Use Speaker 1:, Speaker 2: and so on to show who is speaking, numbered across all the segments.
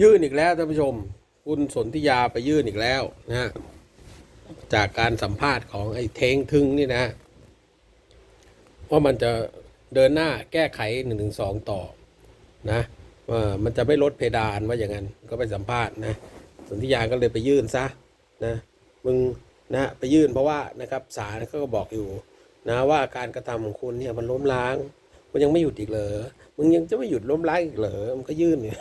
Speaker 1: ยื่นอีกแล้วท่านผู้ชม คุณสนธิยาไปยื่นอีกแล้วนะจากการสัมภาษณ์ของไอ้เทงทึงนี่นะว่ามันจะเดินหน้าแก้ไขหนึ่งถึงสองต่อนะว่ามันจะไม่ลดเพดานว่าอย่างนั้น ก็ไปสัมภาษณ์นะสนธิยาก็เลยไปยื่นซะนะมึงนะไปยื่นเพราะว่านะครับศาลก็บอกอยู่นะว่าการกระทำของคุณเนี่ยมันล้มล้าง มันยังไม่หยุดอีกเหรอมึงยังจะไม่หยุดล้มล้างอีกเหรอมันก็ยื่นเนี่ย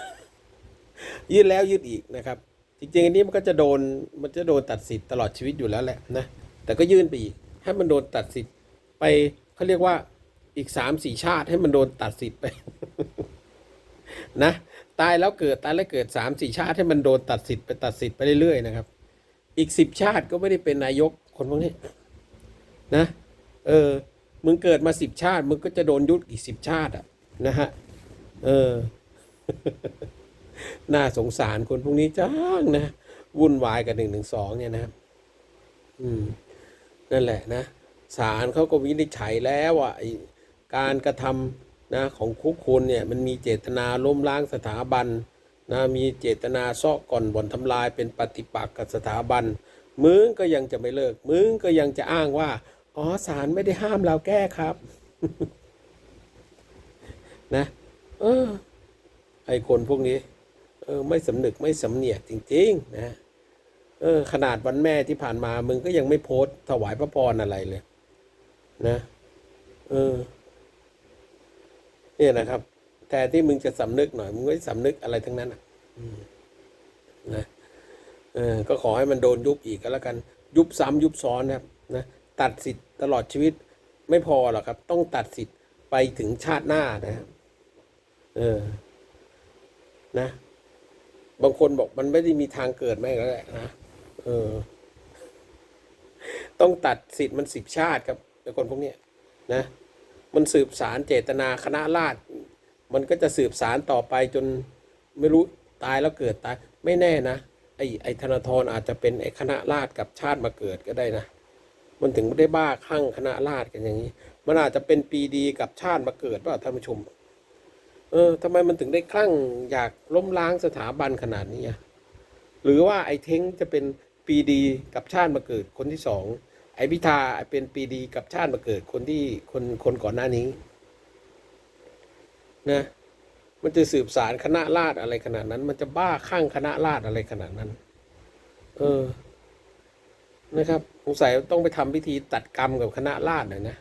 Speaker 1: ยื่นแล้วยื่นอีกนะครับ จริงๆอันนี้มันก็จะโดนมันจะโดนตัดสิทธิ์ตลอดชีวิตอยู่แล้วแหละนะแต่ก็ยื่นไปอีกให้มันโดนตัดสิทธิ์ไปเขาเรียกว่าอีกสามสี่ชาติให้มันโดนตัดสิทธิ์ไปนะตายแล้วเกิดตายแล้วเกิดสามสี่ชาติให้มันโดนตัดสิทธิ์ไปตัดสิทธิ์ไปเรื่อยๆนะครับ อีกสิบชาติก็ไม่ได้เป็นนายกคนพวกนี้นะเออมึงเกิดมาสิบชาติ มึงก็จะโดนยุดอีกสิบชาติอะนะฮะเออ น่าสงสารคนพวกนี้จ้างนะ วุ่นวายกับหนึ่งหนึ่งสองเนี่ยนะ อืม นั่นแหละนะศาลเขาก็วินิจฉัยแล้วว่าการกระทำนะของคุกคุณเนี่ยมันมีเจตนาล้มล้างสถาบันนะมีเจตนาซ่อก่อนบ่อนทำลายเป็นปฏิปักษ์กับสถาบัน มึงก็ยังจะไม่เลิก มึงก็ยังจะอ้างว่า อ๋อศาลไม่ได้ห้ามเราแก้ครับ นะ เออไอคนพวกนี้ ออไม่สำนึกไม่สำเนียกจริง ๆ นะเออขนาดวันแม่ที่ผ่านมามึงก็ยังไม่โพสถวายพระพรอะไรเลย นะ เออ เนี่ยนะครับแต่ที่มึงจะสำนึกหน่อยมึงไม่สำนึกอะไรทั้งนั้นอะนะเออก็ขอให้มันโดนยุบอีกก็แล้วกัน ยุบซ้ำยุบซ้อนนะครับ นะตัดสิทธิ์ตลอดชีวิตไม่พอหรอกครับ ต้องตัดสิทธิ์ไปถึงชาติหน้านะครับเออ นะ บางคนบอกมันไม่ได้มีทางเกิดแม่แล้วแหละนะเออ ต้องตัดสิทธิ์มันสิบชาติครับไอ้คนพวกเนี้ยนะ มันสืบสารเจตนาคณะราษฎรมันก็จะสืบสารต่อไปจนไม่รู้ตายแล้วเกิดตาย ไม่แน่นะไอ้ไอ้ธนาธรอาจจะเป็นไอ้คณะราษฎรกับชาติมาเกิดก็ได้นะมันถึงได้บ้าคลั่งคณะราษฎรกันอย่างนี้ มันอาจจะเป็นปีดีกับชาติมาเกิดเปล่าท่านผู้ชม เออทำไมมันถึงได้คลั่งอยากล้มล้างสถาบันขนาดนี้หรือว่าไอ้เท้งจะเป็นปีดีกับชาติมาเกิดคนที่สองไอ้พิธาเป็นปีดีกับชาติมาเกิดคนที่คนคนก่อนหน้านี้นะมันจะสืบสารคณะราษฎรอะไรขนาดนั้น มันจะบ้าข้างคณะราษฎรอะไรขนาดนั้น เออ นะครับสงสัยต้องไปทำพิธีตัดกรรมกับคณะราษฎรหน่อยนะ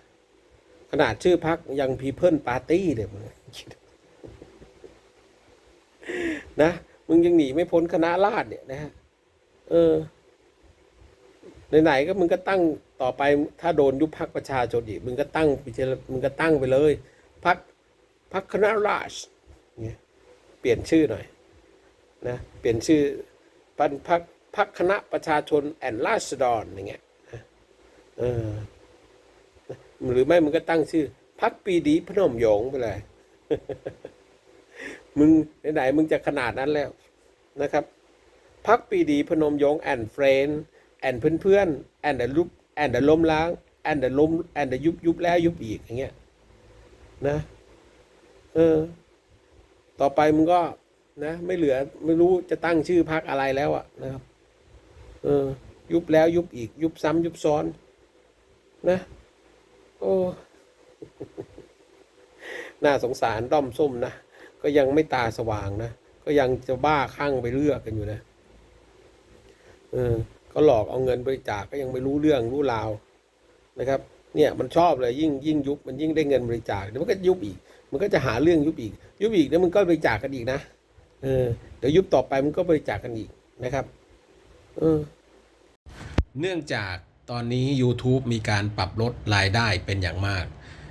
Speaker 1: ขนาดชื่อพักยังพีเพิลปาร์ตี้เลยมึงคิด นะมึงยังหนีไม่พ้นคณะราษฎรเนี่ยนะฮะเออไหนๆก็มึงก็ตั้งต่อไปถ้าโดนยุบพักประชาชนอีกมึงก็ตั้งมึงก็ตั้งไปเลยพักพักคณะราษฎรเนี่ยเปลี่ยนชื่อหน่อยนะเปลี่ยนชื่อพันพักพักคณะประชาชนแอนราษฎรอย่างเงี้ยเออหรือไม่มึงก็ตั้งชื่อพักปีดีพนมยงไปเลย มึงไหนๆมึงจะขนาดนั้นแล้วนะครับพักปีดีพนมยงแอนเฟรนแอนเพื่อนๆแอนเดลุบแอนเดล้มล้างแอนเดล้มแอนเดยุบยุบแล้วยุบอีกอย่างเงี้ยนะเออต่อไปมึงก็นะไม่เหลือไม่รู้จะตั้งชื่อพักอะไรแล้วอะนะครับ เออ ยุบแล้วยุบอีก ยุบซ้ำยุบซ้อน นะ โอ้ น่าสงสารด้อมส้มนะ ก็ยังไม่ตาสว่างนะ ก็ยังจะบ้าคลั่งไปเลือกกันอยู่นะเออก็หลอกเอาเงินบริจาคก็ยังไม่รู้เรื่องรู้ราวนะครับ เนี่ยมันชอบเลยยิ่งยิ่งยุบมันยิ่งได้เงินบริจาคเดี๋ยวมันก็ยุบอีก มันก็จะหาเรื่องยุบอีก ยุบอีกเดี๋ยวมันก็บริจาคกันอีกนะเออเดี๋ยวยุบต่อไปมันก็บริจาคกันอีกนะครับเออเนื่องจากตอนนี้ YouTube มีการปรับลดรายได้เป็นอย่างมาก